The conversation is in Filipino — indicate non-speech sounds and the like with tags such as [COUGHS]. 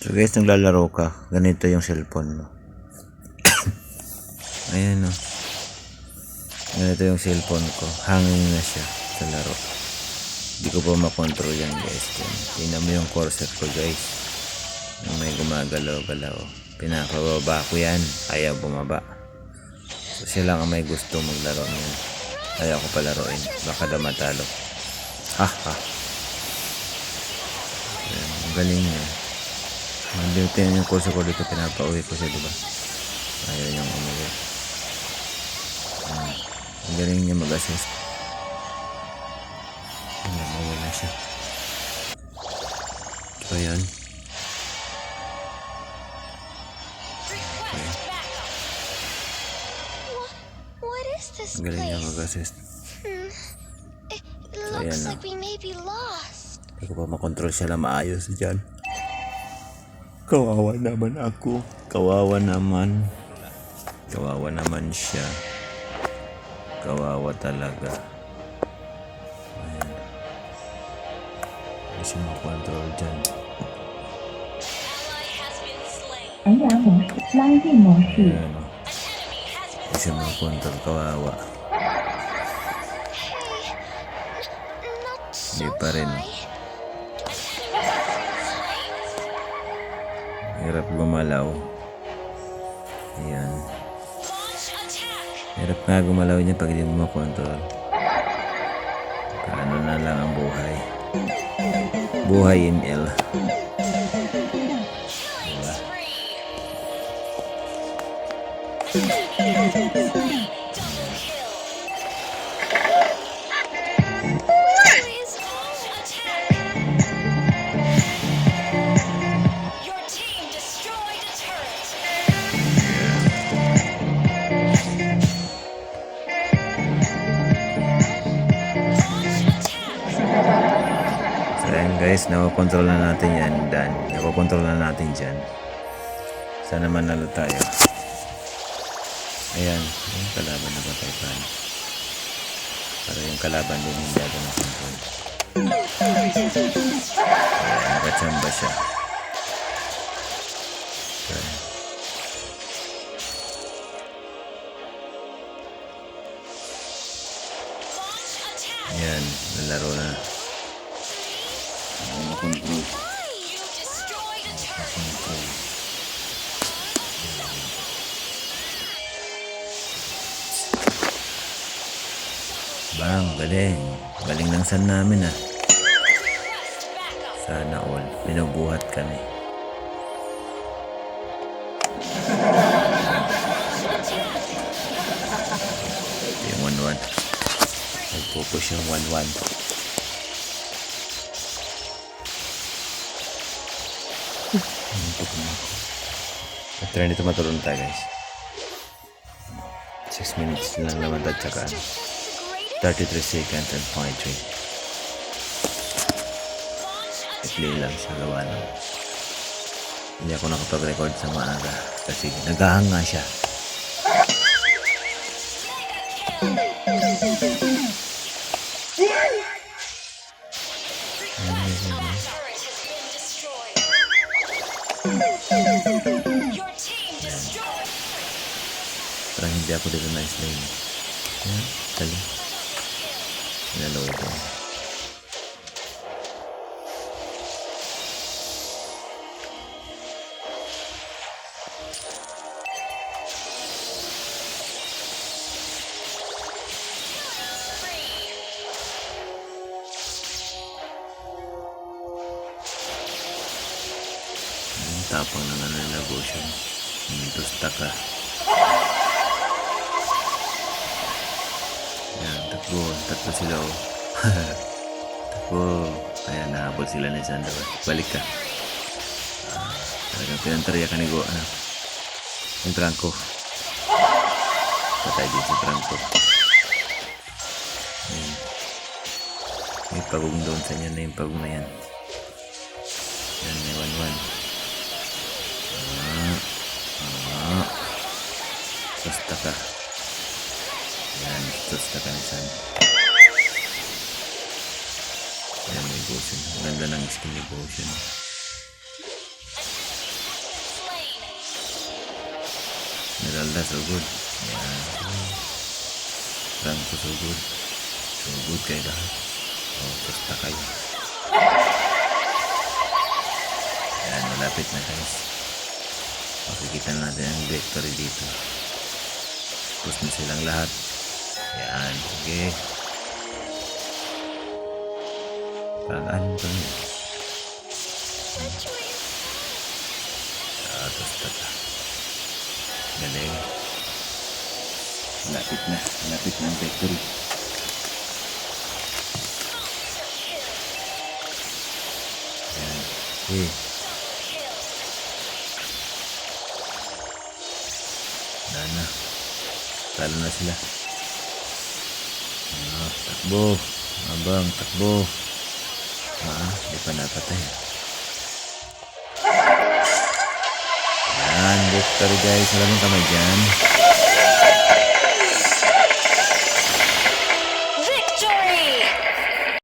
So guys, naglalaro ka. Ganito yung cellphone mo. [COUGHS] Ayan o. Ganito yung cellphone ko. Hanging na siya sa laro. Hindi ko pa makontrol yan guys. Tingnan mo yung cursor ko guys. Yung may gumagalaw-galaw. Pinapababa ko yan. Ayaw bumaba. So siya lang ang may gusto maglaro niyan. Ayaw ko palaroin. Baka daw matalo. Ha ha. Ayan, galing niya. Hindi tingnan yung kurso ko dito, pinapauwi ko siya, di ba? Ayaw niyang umuwi. Hmm. Ang galing niya mag-assist. Ayan, mawala siya. So, is this Ang galing niya mag-assist. It ayan looks na. like we may be lost. Hindi ko pa makontrol siya na maayos dyan. Kawawa naman ako. Kawawa naman. Kawawa naman siya. Kawawa talaga. Ayan. Hindi siya makontrol dyan. Ayan mo. Mo siya. Ayan o. Hindi siya makontrol. Kawawa. Hindi pa rin. Hirap gumalaw. Ayan. Hirap nga gumalaw niya pag hindi mo makontrol. Paano na lang ang buhay. Buhay ML. Diba? Guys, nakokontrol na natin yan. Dan, nakokontrol na natin dyan. Sana manalo tayo. Ayan, yung kalaban na patay pa. Para yung kalaban din hindi agad na control. Ayan, nakachamba siya. Attack. Ayan, nalaro na. Turret. Nakontrol. Bang, galing. Galing ng san namin ah. Sana all. Binubuhat kami. Yung 1-1. Nagpupush yung 1-1. At try nito matulong tayo guys. 6 minutes lang naman at saka ano, 33 seconds and 0.3. I-play lang sa gawa ng hindi ako nakapag-record sa maaga kasi naghahanga siya. Turret Parang hindi ako dito na slime. Yan, tali. Sinaload ko. Ang tapang na nanalago siya. Mintos taka. Yan, takbo. Tatlo sila oh. [LAUGHS] takbo. Kaya nahabol sila ni Sandra. Balik ka. Talagang pinantarya ka ni Go. Ano? Yung trangko. Patay din si trangko. Ayan. May pagong doon sa inyo na yung pagong na yan. Yan, may one-one. Ah. Ah. Basta ka. Ayan, tatastakan saan. Ayan, Evotion. Ganda ng skin Evotion. Meralda, so good. Ayan. Franco, so good. So good kayo lahat. O, oh, tasta kayo. Ayan, malapit na guys. Pakikita natin ang victory dito. Tapos na silang lahat. Yan, sige. Pa rin. Ah, basta ka. Galing. Malapit na. Malapit na ang victory. Yan. Okay. Wala na. Talo na sila. Ah, takbo. Abang, takbo. Ah, di pa napatay. Yan, victory guys. Maraming kamay dyan.